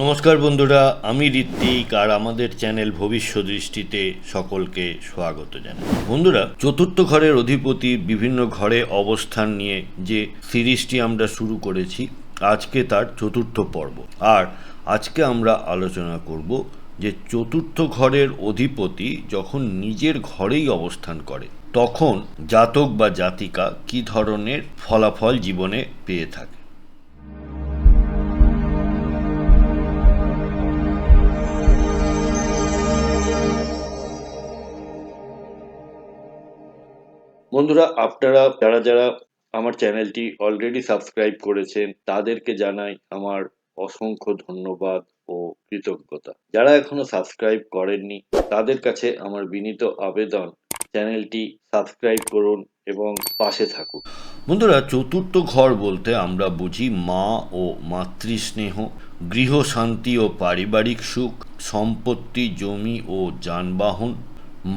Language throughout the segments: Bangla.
নমস্কার বন্ধুরা, আমি ঋত্বিক আর আমাদের চ্যানেল ভবিষ্য দৃষ্টিতে সকলকে স্বাগত জানাই। বন্ধুরা, চতুর্থ ঘরের অধিপতি বিভিন্ন ঘরে অবস্থান নিয়ে যে সিরিজটি আমরা শুরু করেছি, আজকে তার চতুর্থ পর্ব। আর আজকে আমরা আলোচনা করব যে চতুর্থ ঘরের অধিপতি যখন নিজের ঘরেই অবস্থান করে, তখন জাতক বা জাতিকা কী ধরনের ফলাফল জীবনে পেয়ে থাকে। বন্ধুরা, আপনারা, যারা যারা আমার চ্যানেলটি অলরেডি সাবস্ক্রাইব করেছেন, তাদেরকে জানাই আমার অসংখ্য ধন্যবাদ ও কৃতজ্ঞতা। যারা এখনও সাবস্ক্রাইব করেননি, তাদের কাছে আমার বিনীত আবেদন, চ্যানেলটি সাবস্ক্রাইব করুন এবং পাশে থাকুন। বন্ধুরা, চতুর্থ ঘর বলতে আমরা বুঝি মা ও মাতৃস্নেহ, গৃহ শান্তি ও পারিবারিক সুখ, সম্পত্তি, জমি ও যানবাহন,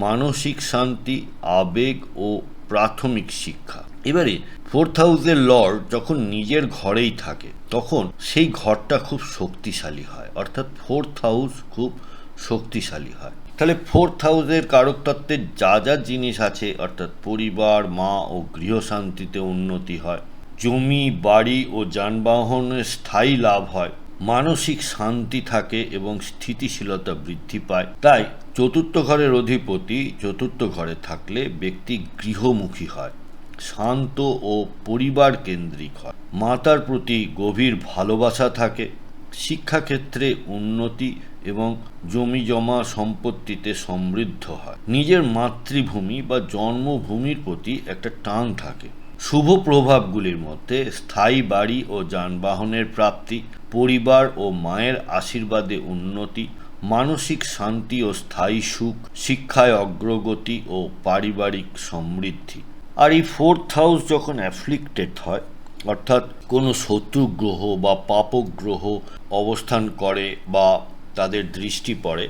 মানসিক শান্তি, আবেগ ও প্রাথমিক শিক্ষা। এবারে ফোর্থ হাউসের লর্ড যখন নিজের ঘরেই থাকে, তখন সেই ঘরটা খুব শক্তিশালী হয়। অর্থাৎ ফোর্থ হাউস খুব শক্তিশালী হয়। তাহলে ফোর্থ হাউসের কারকতত্ত্বের যা যা জিনিস আছে, অর্থাৎ পরিবার, মা ও গৃহশান্তিতে উন্নতি হয়, জমি, বাড়ি ও যানবাহনের স্থায়ী লাভ হয় মানসিক শান্তি থাকে এবং স্থিতিশীলতা বৃদ্ধি পায়। তাই চতুর্থ ঘরের অধিপতি চতুর্থ ঘরে থাকলে ব্যক্তি গৃহমুখী হয়, শান্ত ও পরিবার কেন্দ্রিক হয়। মাতার প্রতি গভীর ভালোবাসা থাকে, শিক্ষাক্ষেত্রে উন্নতি এবং জমি জমা সম্পত্তিতে সমৃদ্ধ হয়। নিজের মাতৃভূমি বা জন্মভূমির প্রতি একটা টান থাকে। শুভ প্রভাবগুলির মধ্যে স্থায়ী বাড়ি ও যানবাহনের প্রাপ্তি পরিবার ও মায়ের আশীর্বাদে উন্নতি, মানসিক শান্তি ও স্থায়ী সুখ, শিক্ষায় অগ্রগতি ও পারিবারিক সমৃদ্ধি। আর এই ফোর্থ হাউস যখন অ্যাফ্লিক্টেড হয়, অর্থাৎ কোনো শত্রু গ্রহ বা পাপক গ্রহ অবস্থান করে বা তাদের দৃষ্টি পড়ে,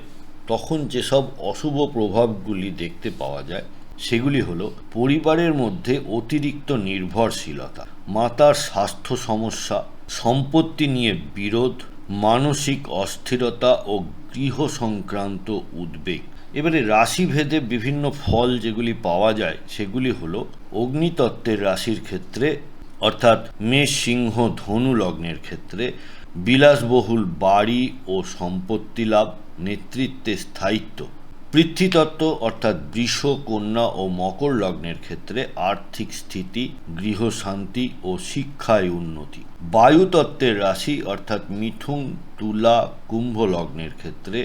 তখন যেসব অশুভ প্রভাবগুলি দেখতে পাওয়া যায়, সেগুলি হলো পরিবারের মধ্যে অতিরিক্ত নির্ভরশীলতা, মাতার স্বাস্থ্য সমস্যা সম্পত্তি নিয়ে বিরোধ, মানসিক অস্থিরতা ও গৃহ সংক্রান্ত উদ্বেগ। এবারে রাশিভেদে বিভিন্ন ফল যেগুলি পাওয়া যায়, সেগুলি হলো অগ্নিতত্ত্বের রাশির ক্ষেত্রে, অর্থাৎ মেষ, সিংহ, ধনু লগ্নের ক্ষেত্রে, বিলাসবহুল বাড়ি ও সম্পত্তি লাভ, নেতৃত্বে স্থায়িত্ব। পৃথ্বীতত্ত্ব অর্থাৎ বৃষ, কন্যা ও মকর লগ্নের ক্ষেত্রে আর্থিক স্থিতি, গৃহশান্তি ও শিক্ষায় উন্নতি। বায়ুতত্ত্বের রাশি, অর্থাৎ মিথুন, তুলা, কুম্ভ লগ্নের ক্ষেত্রে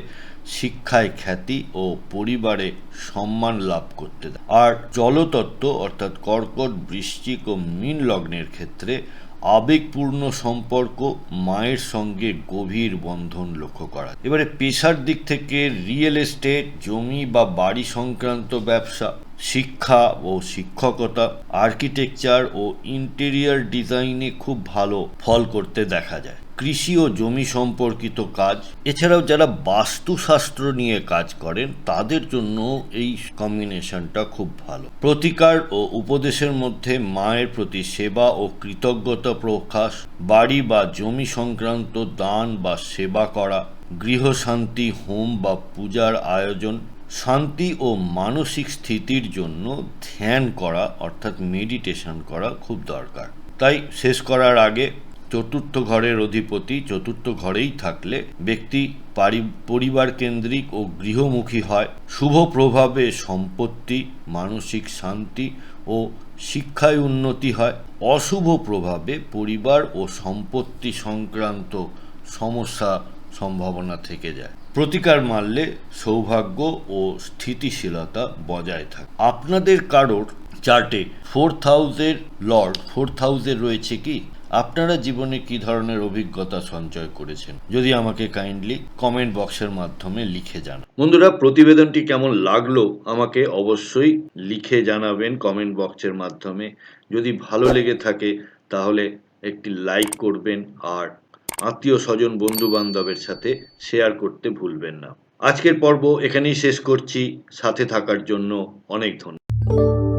শিক্ষায় খ্যাতি ও পরিবারে সম্মান লাভ করতে আর জলতত্ত্ব, অর্থাৎ কর্কট, বৃশ্চিক ও মীন লগ্নের ক্ষেত্রে আবেগপূর্ণ সম্পর্ক, মায়ের সঙ্গে গভীর বন্ধন লক্ষ্য করা। এবারে পেশার দিক থেকে রিয়েল এস্টেট জমি বা বাড়ি সংক্রান্ত ব্যবসা, শিক্ষা ও শিক্ষকতা আর্কিটেকচার ও ইন্টেরিয়ার ডিজাইনে খুব ভালো ফল করতে দেখা যায়। কৃষি ও জমি সম্পর্কিত কাজ। এছাড়াও যারা বাস্তুশাস্ত্র নিয়ে কাজ করেন, তাদের জন্য এই কম্বিনেশনটা খুব ভালো। প্রতিকার ও উপদেশের মধ্যে মায়ের প্রতি সেবা ও কৃতজ্ঞতা প্রকাশ, বাড়ি বা জমি সংক্রান্ত দান বা সেবা করা, গৃহশান্তি, হোম বা পূজার আয়োজন, শান্তি ও মানসিক স্থিতির জন্য ধ্যান করা, অর্থাৎ মেডিটেশন করা খুব দরকার। তাই শেষ করার আগে চতুর্থ ঘরের অধিপতি চতুর্থ ঘরেই থাকলে ব্যক্তি পারি পরিবার কেন্দ্রিক ও গৃহমুখী হয়। শুভ প্রভাবে সম্পত্তি, মানসিক শান্তি ও শিক্ষায় উন্নতি হয়। অশুভ প্রভাবে পরিবার ও সম্পত্তি সংক্রান্ত সমস্যা সম্ভাবনা থেকে যায়। প্রতিকার মারলে সৌভাগ্য ও স্থিতিশীলতা বজায় থাকে। আপনাদের কারোর চার্টে ফোর্থ হাউসের লর্ড ফোর্থ হাউসের রয়েছে কি? আপনারা জীবনে কি ধরনের অভিজ্ঞতা সঞ্চয় করেছেন? যদি আমাকে কাইন্ডলি কমেন্ট বক্সের মাধ্যমে লিখে জানান। বন্ধুরা, প্রতিবেদনটি কেমন লাগল আমাকে অবশ্যই লিখে জানাবেন কমেন্ট বক্সের মাধ্যমে। যদি ভালো লেগে থাকে, তাহলে একটি লাইক করবেন আর আত্মীয় স্বজন বন্ধু বান্ধবের সাথে শেয়ার করতে ভুলবেন না। আজকের পর্ব এখানেই শেষ করছি। সাথে থাকার জন্য অনেক ধন্যবাদ।